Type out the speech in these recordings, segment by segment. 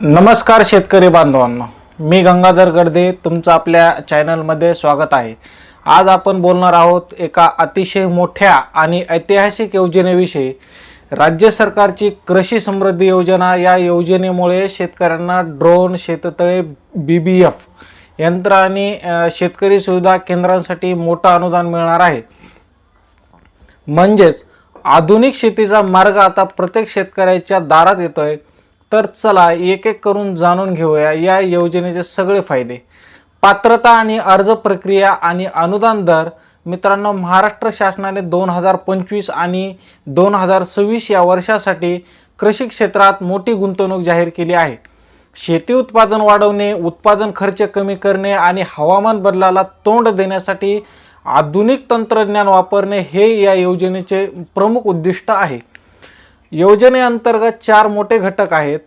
नमस्कार शेतकरी बांधवांनो. मी गंगाधर गर्दे तुमचं आपल्या चॅनलमध्ये स्वागत आहे. आज आपण बोलणार आहोत एका अतिशय मोठ्या आणि ऐतिहासिक योजनेविषयी. राज्य सरकारची कृषी समृद्धी योजना या योजनेमुळे शेतकऱ्यांना ड्रोन शेततळे बी बी एफ यंत्र आणि शेतकरी सुविधा केंद्रांसाठी मोठं अनुदान मिळणार आहे. म्हणजेच आधुनिक शेतीचा मार्ग आता प्रत्येक शेतकऱ्याच्या दारात येतोय. तर चला एक एक करून जाणून घेऊया या योजनेचे सगळे फायदे. पात्रता आणि अर्ज प्रक्रिया आणि अनुदान दर. मित्रांनो महाराष्ट्र शासनाने दोन हजार पंचवीस आणि दोन हजार सव्वीस या वर्षासाठी कृषी क्षेत्रात मोठी गुंतवणूक जाहीर केली आहे. शेती उत्पादन वाढवणे उत्पादन खर्च कमी करणे आणि हवामान बदलाला तोंड देण्यासाठी आधुनिक तंत्रज्ञान वापरणे हे या योजनेचे प्रमुख उद्दिष्ट आहे. योजनेअंतर्गत चार मोठे घटक आहेत.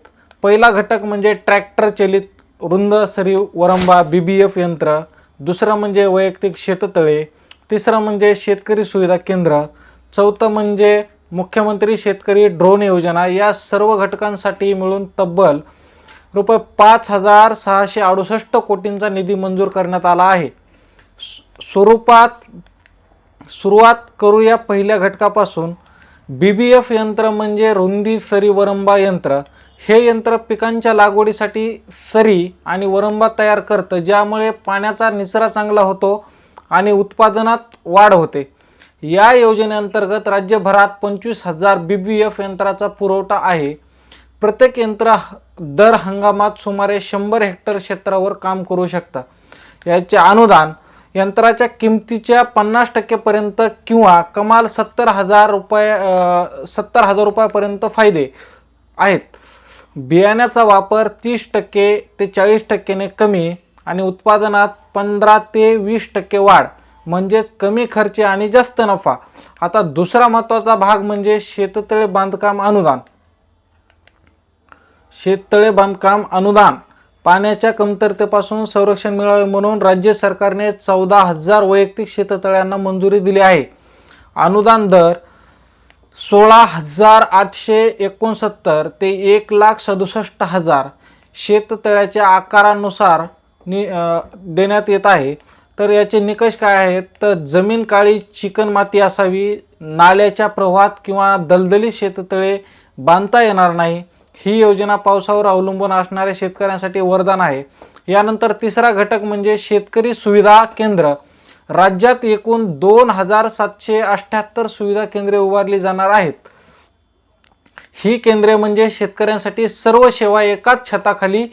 पहिला घटक म्हणजे ट्रॅक्टर चलित रुंद सरीव वरंबा बी बी एफ यंत्र. दुसरं म्हणजे वैयक्तिक शेततळे. तिसरं म्हणजे शेतकरी सुविधा केंद्र. चौथं म्हणजे मुख्यमंत्री शेतकरी ड्रोन योजना. या सर्व घटकांसाठी मिळून तब्बल रुपये पाच हजार सहाशे अडुसष्ट कोटींचा निधी मंजूर करण्यात आला आहे. स्वरूपात सुरुवात करूया पहिल्या घटकापासून. बी बी एफ यंत्र म्हणजे रुंदी सरी वरंबा यंत्र. हे यंत्र पिकांच्या लागवडीसाठी सरी आणि वरंबा तयार करतं ज्यामुळे पाण्याचा निचरा चांगला होतो आणि उत्पादनात वाढ होते. या योजनेअंतर्गत राज्यभरात पंचवीस हजार बी बी एफ यंत्राचा पुरवठा आहे. प्रत्येक यंत्र ह- दर हंगामात सुमारे शंभर हेक्टर क्षेत्रावर काम करू शकतं. याचे अनुदान यंत्राच्या किमतीच्या पन्नास टक्केपर्यंत किंवा कमाल सत्तर हजार रुपये सत्तर हजार रुपयापर्यंत फायदे आहेत. बियाण्याचा वापर तीस टक्के ते चाळीस टक्क्याने कमी आणि उत्पादनात पंधरा ते वीस टक्के वाढ म्हणजेच कमी खर्च आणि जास्त नफा. आता दुसरा महत्त्वाचा भाग म्हणजे शेततळे बांधकाम अनुदान. शेततळे बांधकाम अनुदान. पाण्याच्या कमतरतेपासून संरक्षण मिळावे म्हणून राज्य सरकारने चौदा हजार वैयक्तिक शेततळ्यांना मंजुरी दिली आहे. अनुदान दर सोळा हजार आठशे एकोणसत्तर ते एक लाख सदुसष्ट हजार शेततळ्याच्या आकारानुसार नि देण्यात येत आहे. तर याचे निकष काय आहेत? तर जमीन काळी चिकन माती असावी नाल्याच्या प्रवाहात किंवा दलदली शेततळे बांधता येणार नाही. ही योजना पावसावर अवलंबून असणाऱ्या शेतकऱ्यांसाठी वरदान आहे. यानंतर तिसरा घटक म्हणजे शेतकरी सुविधा केंद्र. राज्यात एकूण दोन हजार सातशे अठ्ठ्याहत्तर सुविधा केंद्रे उभारली जाणार आहेत. ही केंद्रे म्हणजे शेतकऱ्यांसाठी सर्व सेवा एकाच छताखाली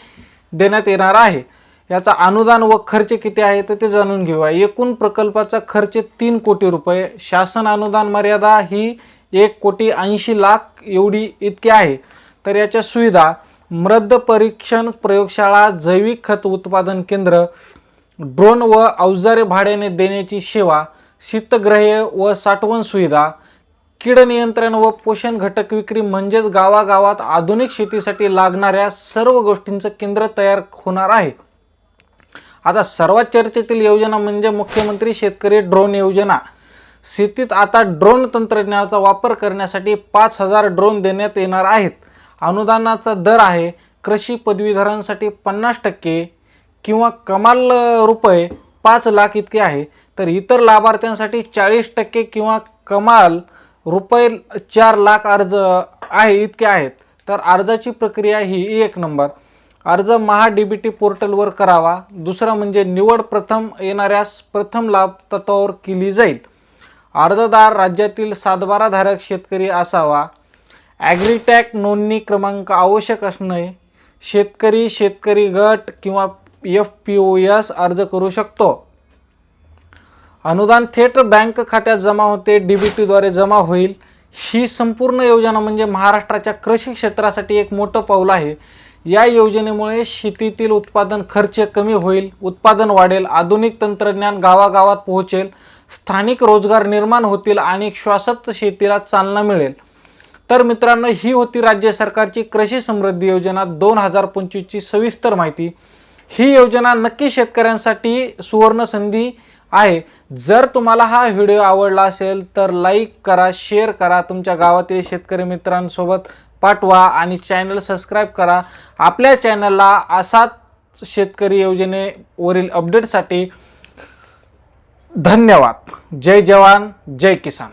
देण्यात येणार आहे. याचा अनुदान व खर्च किती आहे तर ते जाणून घेऊया. एकूण प्रकल्पाचा खर्च तीन कोटी रुपये. शासन अनुदान मर्यादा ही एक कोटी ऐंशी लाख एवढी इतकी आहे. तर याच्या सुविधा मृद परीक्षण प्रयोगशाळा जैविक खत उत्पादन केंद्र ड्रोन व अवजारे भाड्याने देण्याची सेवा शीतग्रह व साठवण सुविधा कीड नियंत्रण व पोषण घटक विक्री म्हणजेच गावागावात आधुनिक शेतीसाठी लागणाऱ्या सर्व गोष्टींचं केंद्र तयार होणार आहे. आता सर्वात चर्चेतील योजना म्हणजे मुख्यमंत्री शेतकरी ड्रोन योजना. शेतीत आता ड्रोन तंत्रज्ञानाचा वापर करण्यासाठी पाच हजार ड्रोन देण्यात येणार आहेत. अनुदानाचा दर आहे कृषी पदवीधरांसाठी पन्नास टक्के किंवा कमाल रुपये पाच लाख इतके आहे. तर इतर लाभार्थ्यांसाठी चाळीस टक्के किंवा कमाल रुपये चार लाख अर्ज आहे इतके आहेत. तर अर्जाची प्रक्रिया ही एक नंबर. अर्ज महा डी बी टी पोर्टलवर करावा. दुसरा म्हणजे निवड प्रथम येणाऱ्यास प्रथम लाभ तत्वावर केली जाईल. अर्जदार राज्यातील सातबाराधारक शेतकरी असावा. ॲग्रीटॅक नोंदणी क्रमांक आवश्यक असणे शेतकरी शेतकरी गट किंवा एफ पी ओ एस अर्ज करू शकतो. अनुदान थेट बँक खात्यात जमा होते डी बी टीद्वारे जमा होईल. ही संपूर्ण योजना म्हणजे महाराष्ट्राच्या कृषी क्षेत्रासाठी एक मोठं पाऊल आहे. या योजनेमुळे शेतीतील उत्पादन खर्च कमी होईल उत्पादन वाढेल आधुनिक तंत्रज्ञान गावागावात पोहोचेल स्थानिक रोजगार निर्माण होतील आणि श्वासत शेतीला चालना मिळेल. तर मित्रांनो ही होती राज्य सरकारची कृषी समृद्धी योजना दोन हजार पंचवीसची सविस्तर माहिती. ही योजना नक्की शेतकऱ्यांसाठी सुवर्ण संधी आहे. जर तुम्हाला हा व्हिडिओ आवडला असेल तर लाईक करा शेअर करा तुमच्या गावातील शेतकरी मित्रांसोबत पाठवा आणि चॅनल सबस्क्राईब करा. आपल्या चॅनलला असाच शेतकरी योजनेवरील अपडेटसाठी धन्यवाद. जय जवान जय किसान.